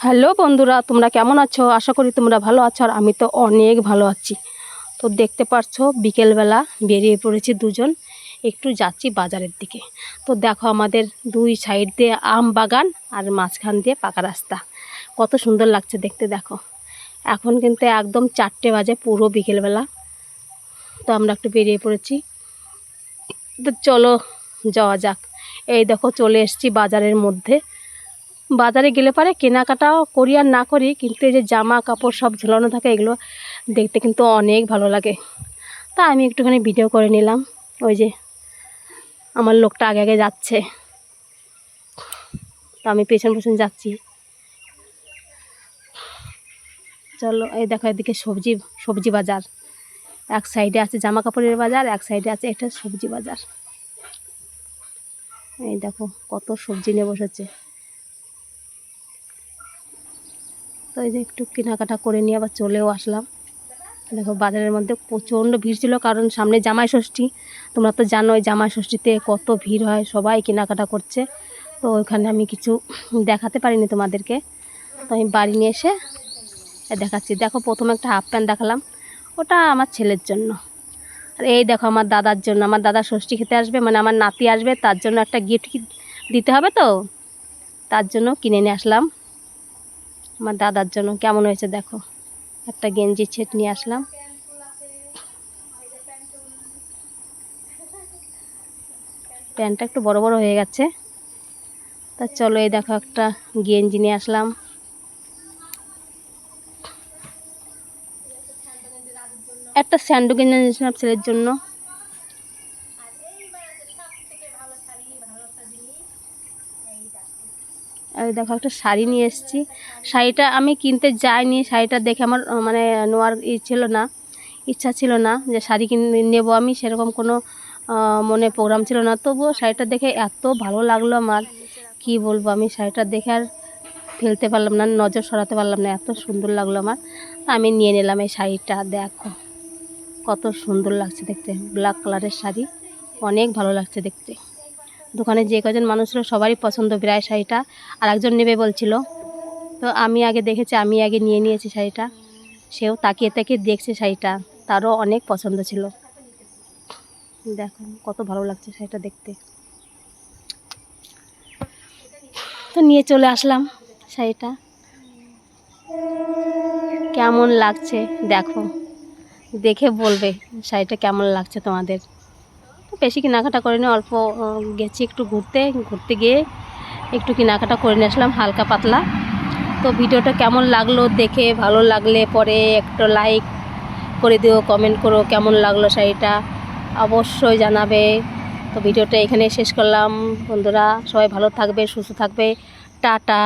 Hello বন্ধুরা, তোমরা কেমন আছো? আশা করি তোমরা ভালো আছো আর আমি তো অনেক ভালো আছি। তো দেখতে পারছ, বিকেলবেলা বেরিয়ে পড়েছি দুজন। একটু যাচ্ছি বাজারের দিকে। তো দেখো আমাদের দুই সাইড দিয়ে আম বাগান আর মাঝখান দিয়ে পাকা রাস্তা। কত সুন্দর লাগছে দেখতে দেখো। এখন কিন্তু একদম চারটে বাজে পুরো বিকেলবেলা। তো আমরা একটু বেরিয়ে পড়েছি। তো চলো যাওয়া যাক। এই দেখো চলে এসেছি বাজারের মধ্যে। বাজারে গেলে পারে কেনাকাটাও করি আর না করি, কিন্তু এই যে জামা, কাপড় সব ঝোলানো থাকে, এগুলো দেখতে কিন্তু অনেক ভালো লাগে। তা আমি একটুখানি ভিডিও করে নিলাম। ওই যে আমার লোকটা আগে আগে যাচ্ছে। তো আমি পেছন পেছন যাচ্ছি। চলো, এই দেখো এদিকে সবজি সবজি বাজার। এক সাইডে আছে জামা কাপড়ের বাজার, এক সাইডে আছে একটা সবজি বাজার। এই দেখো কত সবজি নিয়ে বসেছে তো এই যে একটু কেনাকাটা করে নিয়ে আবার চলেও আসলাম। দেখো বাজারের মধ্যে প্রচণ্ড ভিড় ছিল, কারণ সামনে জামাই ষষ্ঠী। তোমরা তো জানোই জামাই ষষ্ঠীতে কত ভিড় হয়, সবাই কেনাকাটা করছে। তো ওখানে আমি কিছু দেখাতে পারিনি তোমাদেরকে। তো আমি বাড়ি নিয়ে এসে দেখাচ্ছি। দেখো প্রথমে একটা হাফ প্যান্ট দেখালাম, ওটা আমার ছেলের জন্য। আর এই দেখো আমার দাদার জন্য, আমার দাদা ষষ্ঠী খেতে আসবে মানে আমার নাতি আসবে, তার জন্য একটা গিফট দিতে হবে তো? তার জন্য কিনে নিয়ে আসলাম। আমার দাদার জন্য কেমন হয়েছে দেখো। একটা গেঞ্জি ছেট নিয়ে আসলাম। প্যান্টটা একটু বড় বড় হয়ে গেছে। তা চলো এই দেখো একটা গেঞ্জি নিয়ে আসলাম। একটা স্যান্ডো গেঞ্জি নিয়েছিলাম ছেলের জন্য। এই দেখো, একটা শাড়ি নিয়ে এসেছি। শাড়িটা আমি কিনতে যাইনি, শাড়িটা দেখে আমার মানে নেওয়ার ই ছিল না, ইচ্ছা ছিল না যে শাড়ি কিনে, নেব আমি, সেরকম কোনো মনে প্রোগ্রাম ছিল না। তবুও শাড়িটা দেখে এত ভালো লাগল আমার, কি বলব আমি, শাড়িটা দেখে আর ফেলতে পারলাম না, নজর সরাতে পারলাম না, এত সুন্দর লাগল আমার। আমি নিয়ে নিলাম এই শাড়িটা, দেখো, কত সুন্দর লাগছে দেখতে ব্ল্যাক কালারের শাড়ি, অনেক ভালো লাগছে দেখতে। দোকানে যে কজন মানুষ ছিল, সবারই পছন্দ প্রায় শাড়িটা। আর একজন নেবে বলছিল, তো আমি আগে দেখেছি, আমি আগে নিয়ে নিয়েছি শাড়িটা। সেও তাকিয়ে তাকিয়ে দেখছে শাড়িটা, তারও অনেক পছন্দ ছিল। দেখো, কত ভালো লাগছে শাড়িটা দেখতে। তো নিয়ে চলে আসলাম শাড়িটা। কেমন লাগছে, দেখো। দেখে বলবে শাড়িটা কেমন লাগছে তোমাদের। বেশি কেনাকাটা করিনি, অল্প গেছি একটু ঘুরতে ঘুরতে গিয়ে একটু কেনাকাটা করে নিয়ে আসলাম হালকা পাতলা। তো ভিডিওটা কেমন লাগল দেখে, ভালো লাগলে পরে একটু লাইক করে দিও কমেন্ট করো কেমন লাগল শাড়িটা, অবশ্যই জানাবে। তো ভিডিওটা এখানে শেষ করলাম। বন্ধুরা, সবাই ভালো থাকবে, সুস্থ থাকবে। টাটা!